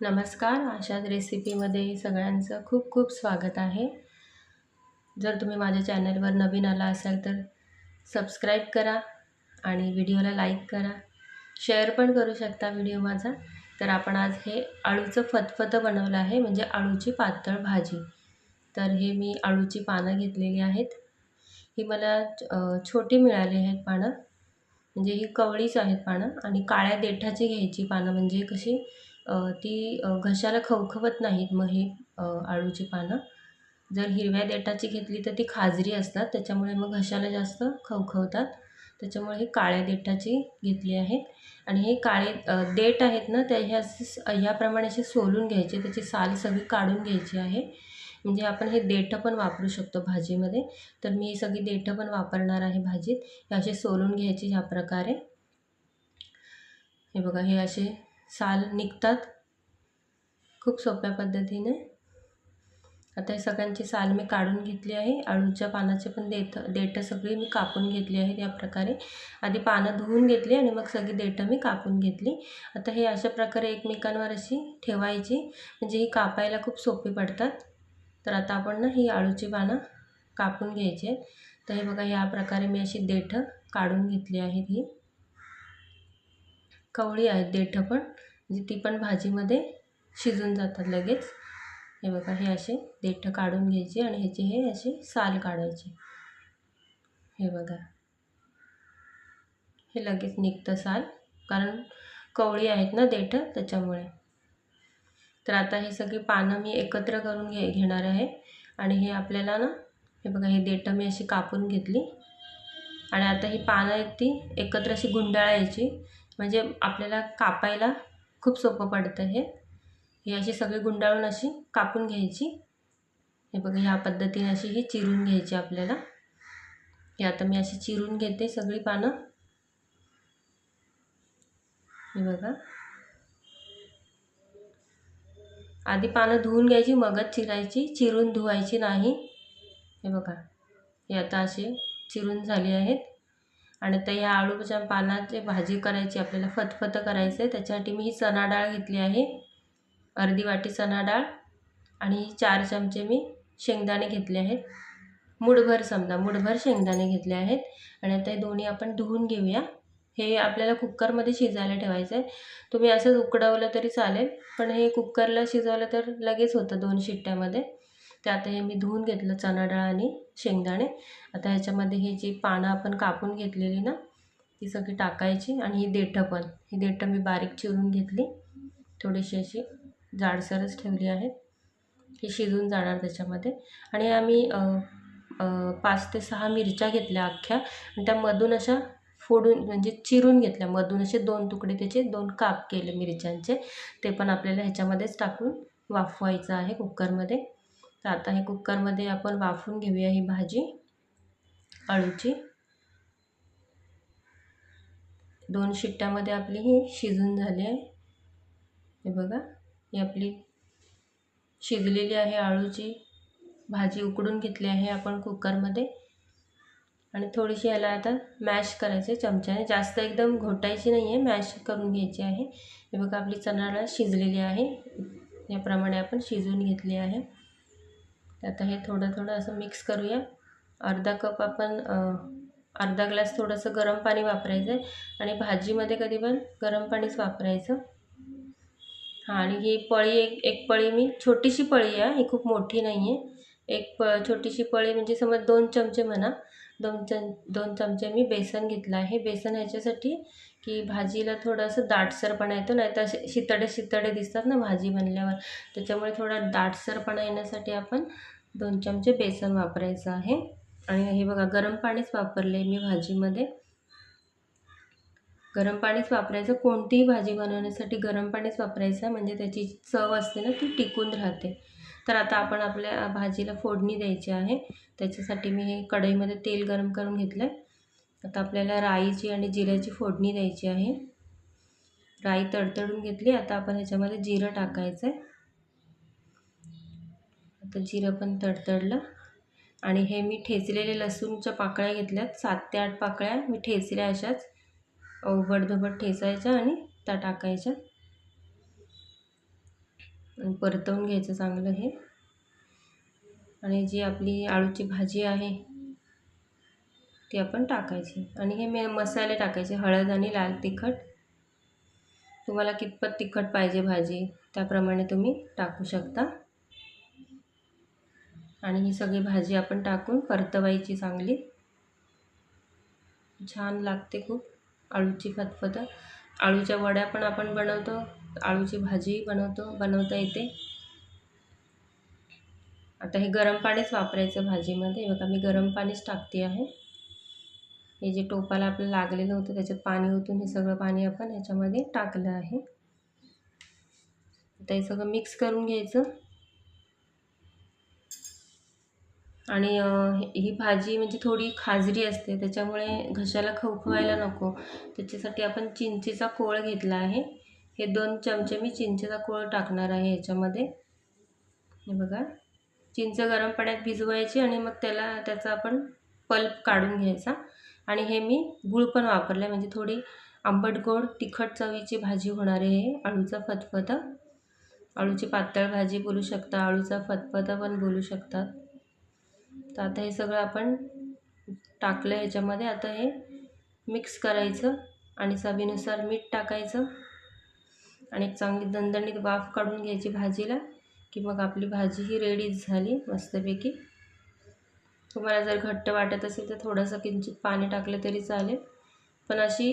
नमस्कार. आशाच रेसिपीमध्ये सगळ्यांचं खूप खूप स्वागत आहे. जर तुम्ही माझ्या चॅनलवर नवीन आला असाल तर सबस्क्राईब करा आणि व्हिडिओला लाईक करा. शेअर पण करू शकता व्हिडिओ माझा. तर आपण आज हे आळूचं फतफतं बनवलं आहे म्हणजे आळूची पातळ भाजी. तर हे मी आळूची पानं घेतलेली आहेत. ही मला छोटी मिळाली आहेत पानं. म्हणजे ही कवळीच आहेत पानं आणि काळ्या देठाची घ्यायची पानं म्हणजे कशी? ती घशाला खवखवत नाहीत मग ही आळूची पानं. जर हिरव्या देठाची घेतली तर ती खाजरी असतात त्याच्यामुळे मग घशाला जास्त खवखवतात. त्याच्यामुळे हे काळ्या देठाची घेतली आहे आणि हे काळे देठ आहेत ना त्या ह्या ह्याप्रमाणे असे सोलून घ्यायचे त्याची साल सगळी काढून घ्यायची आहे. म्हणजे आपण हे देठं पण वापरू शकतो भाजीमध्ये. तर मी ही सगळी देठं पण वापरणार आहे भाजीत. हे असे सोलून घ्यायचे ह्या प्रकारे. हे बघा हे असे साल निघतात खूप सोप्या पद्धतीने. आता हे सगळ्यांची साल मी काढून घेतली आहे. अळूच्या पानाचे पण देठ देठं सगळी मी कापून घेतली आहेत या प्रकारे. आधी पानं धुवून घेतली आणि मग सगळी देठं मी कापून घेतली. आता हे अशा प्रकारे एकमेकांवर अशी ठेवायची. म्हणजे ही कापायला खूप सोपी पडतात. तर आता आपण ना ही अळूची पानं कापून घ्यायची आहेत. तर हे बघा या प्रकारे मी अशी देठं काढून घेतली आहेत ही. कवळी आहेत देठं पण म्हणजे ती पण भाजीमध्ये शिजून जातात लगेच. हे बघा हे असे देठं काढून घ्यायचे आणि ह्याचे हे असे साल काढायचे. हे बघा. हे लगेच निघतं साल कारण कवळी आहेत ना देठं त्याच्यामुळे. तर आता हे सगळी पानं मी एकत्र करून घे घेणार आहे. आणि हे आपल्याला ना हे बघा हे देठं मी अशी कापून घेतली. आणि आता ही पानं आहेत ती एकत्र अशी गुंडाळायची. म्हणजे आपल्याला कापायला खूप सोपं पडतं हे. ही अशी सगळी गुंडाळून अशी कापून घ्यायची. हे बघा ह्या पद्धतीने अशी ही चिरून घ्यायची आपल्याला. हे आता मी अशी चिरून घेते सगळी पानं. हे बघा. आधी पानं धुवून घ्यायची मगच चिरायची. चिरून धुवायची नाही. हे बघा. हे आता असे चिरून झाले आहेत. आणि तर या आळूच्या पानाची भाजी करायची आपल्याला फतफतं करायचं आहे त्याच्यासाठी मी ही चणा डाळ घेतली आहे. अर्धी वाटी चणा डाळ आणि चार चमचे मी शेंगदाणे घेतले आहेत. मुठभर समजा मुठभर शेंगदाणे घेतले आहेत. आणि आता हे दोन्ही आपण धुवून घेऊया. हे आपल्याला कुकरमध्ये शिजायला ठेवायचं आहे तुम्ही असंच उकडवलं तरी चालेल पण हे कुकरला शिजवलं तर लगेच होतं दोन शिट्ट्यामध्ये. ते आता हे मी धुवून घेतलं चणा डाळ आणि शेंगदाणे. आता ह्याच्यामध्ये ही जी पानं आपण कापून घेतलेली ना ती सगळी टाकायची आणि ही देठं पण. ही देठं मी बारीक चिरून घेतली. थोडीशी अशी जाडसरच ठेवली आहेत. ही शिजून जाणार त्याच्यामध्ये. आणि आम्ही पाच ते सहा मिरच्या घेतल्या अख्ख्या. आणि त्यामधून अशा फोडून म्हणजे चिरून घेतल्या. मधून असे दोन तुकडे त्याचे दोन काप केले मिरच्यांचे. ते पण आपल्याला ह्याच्यामध्येच टाकून वाफवायचं आहे कुकरमध्ये. तर आता हे कुक्करमध्ये आपण वाफवून घेऊया ही भाजी अळूची. दोन शिट्ट्यामध्ये आपली ही शिजून झाली आहे. हे बघा ही आपली शिजलेली आहे आळूची भाजी उकडून घेतली आहे आपण कुकरमध्ये. आणि थोडीशी याला आता मॅश करायचे चमच्याने. जास्त एकदम घोटायची नाही आहे मॅश करून घ्यायची आहे. हे बघा आपली चणाला शिजलेली आहे. याप्रमाणे आपण शिजवून घेतली आहे. आता हे थोडं थोडं असं मिक्स करूया. अर्धा कप आपण अर्धा ग्लास थोडंसं गरम पाणी वापरायचं आहे आणि भाजीमध्ये कधी पण गरम पाणीच वापरायचं. हां आणि ही पळी एक एक पळी मी छोटीशी पळी आहे ही खूप मोठी नाही आहे एक प छोटीशी पळी म्हणजे समज दोन चमचे म्हणा. दोन चम दोन चमचे मी बेसन घेतलं आहे. बेसन ह्याच्यासाठी की भाजीला थोडंसं दाटसरपणा येतो नाही तर असे शितडे शितडे दिसतात ना भाजी बनल्यावर. त्याच्यामुळे थोडा दाटसरपणा येण्यासाठी आपण दोन चमचे बेसन वापरायचं आहे. आणि हे बघा गरम पाणीच वापरले मी भाजीमध्ये. गरम पाणीच वापरायचं. कोणतीही भाजी बनवण्यासाठी गरम पाणीच वापरायचं म्हणजे त्याची चव असते ना ती टिकून राहते. तर आता आपण आपल्या भाजीला फोडणी द्यायची आहे. त्याच्यासाठी मी हे कढईमध्ये तेल गरम करून घेतलं आहे आता आपल्याला राईची आणि जिऱ्याची फोडणी द्यायची आहे. राई तडतडून घेतली आता आपण ह्याच्यामध्ये जिरं टाकायचं आहे आता जिरं पण तडतडलं. आणि हे मी ठेचलेले लसूणच्या पाकळ्या घेतल्यात सात ते आठ पाकळ्या मी ठेचल्या अशाच. उबडधबड ठेचायच्या आणि त्या टाकायच्या. आणि परतवून घ्यायचं चांगलं हे. आणि जी आपली आळूची भाजी आहे ती आपण टाकायची. आणि हे मे मसाले टाकायचे हळद आणि लाल तिखट. तुम्हाला कितपत तिखट पाहिजे भाजी त्याप्रमाणे तुम्ही टाकू शकता. आणि ही सगळी भाजी आपण टाकून परतवायची चांगली. छान लागते खूप. आळूची फतफतं आळूच्या वड्या पण आपण बनवतो. आळूची भाजी बनवतो बनवता येते. आता हे गरम पाणीच वापरायचं भाजीमध्ये. बघा मी गरम पाणीच टाकते आहे. हे जे टोपाला आपलं लागलेलं होतं त्याच्यात पाणी ओतून हे सगळं पाणी आपण ह्याच्यामध्ये टाकलं आहे. आता हे सगळं मिक्स करून घ्यायचं. आणि ही भाजी म्हणजे थोडी खाजरी असते त्याच्यामुळे घशाला खवखवायला नको. त्याच्यासाठी आपण चिंचेचा कोळ घेतला आहे. हे दोन चमचे मी चिंचेचा कोळ टाकणार आहे याच्यामध्ये. हे बघा. चिंच गरम पाण्यात भिजवायची आणि मग त्याला त्याचा आपण पल्प काढून घ्यायचा. आणि हे मी गूळ पण वापरलं आहे म्हणजे थोडी आंबट गोड तिखट चवीची भाजी होणार आहे हे. अळूचा फतफतं. अळूची पातळ भाजी बोलू शकता. अळूचा फतफता पण बोलू शकतात तर आता हे सगळं आपण टाकलं ह्याच्यामध्ये. आता हे मिक्स करायचं आणि चवीनुसार मीठ टाकायचं. आणि एक चांगली दणदणीत वाफ काढून घ्यायची भाजीला की मग आपली भाजी ही रेडीच झाली मस्तपैकी. तुम्हाला जर घट्ट वाटत असेल तर थोडंसं किंचित पाणी टाकलं तरी चालेल. पण अशी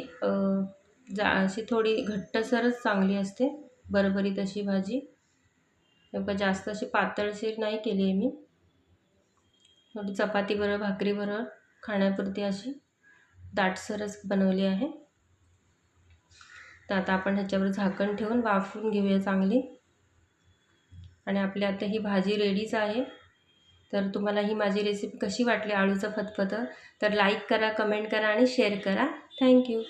जा अशी थोडी घट्टसरच चांगली असते. बरबरीत अशी भाजी. जास्त अशी पातळशीर नाही केली आहे मी. थोडी चपातीबरोबर भाकरीबरोबर खाण्यापुरती अशी दाटसरच बनवली आहे. तर आता आपण ह्याच्यावर झाकण ठेवून वाफून घेऊया चांगली. आणि आपली आता ही भाजी रेडीच आहे. तर तुम्हाला ही माझी रेसिपी कशी वाटली आळूचं फतफतं तर लाईक करा कमेंट करा आणि शेअर करा. थँक्यू